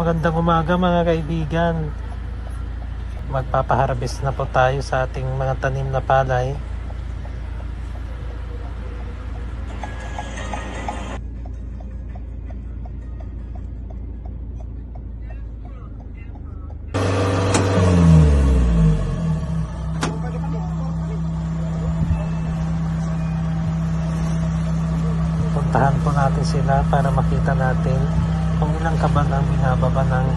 Magandang umaga mga kaibigan. Magpapaharvest na po tayo sa ating mga tanim na palay. Puntahan po natin sila para makita natin kung ilang kaban ang binababa ng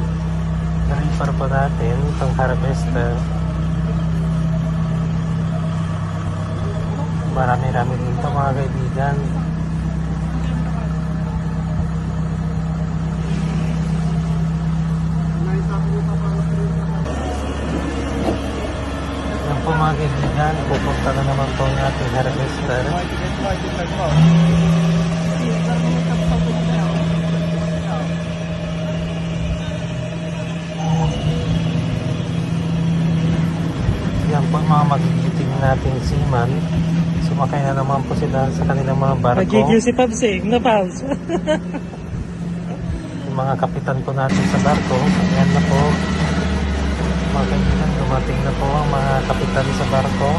reaper po natin, itong harvester. Marami-rami dito mga kaibigan. Yan po mga kaibigan, pupunta na naman po ang ating harvester. Yan po mga magigiting nating seaman. Sumakay na naman po sila sa kanilang mga barko. Nagigil si Pabs eh. Na Pabs. Yung mga kapitan po natin sa barko. Ayan na po. Mga kaibigan, dumating na po ang mga kapitan sa barko.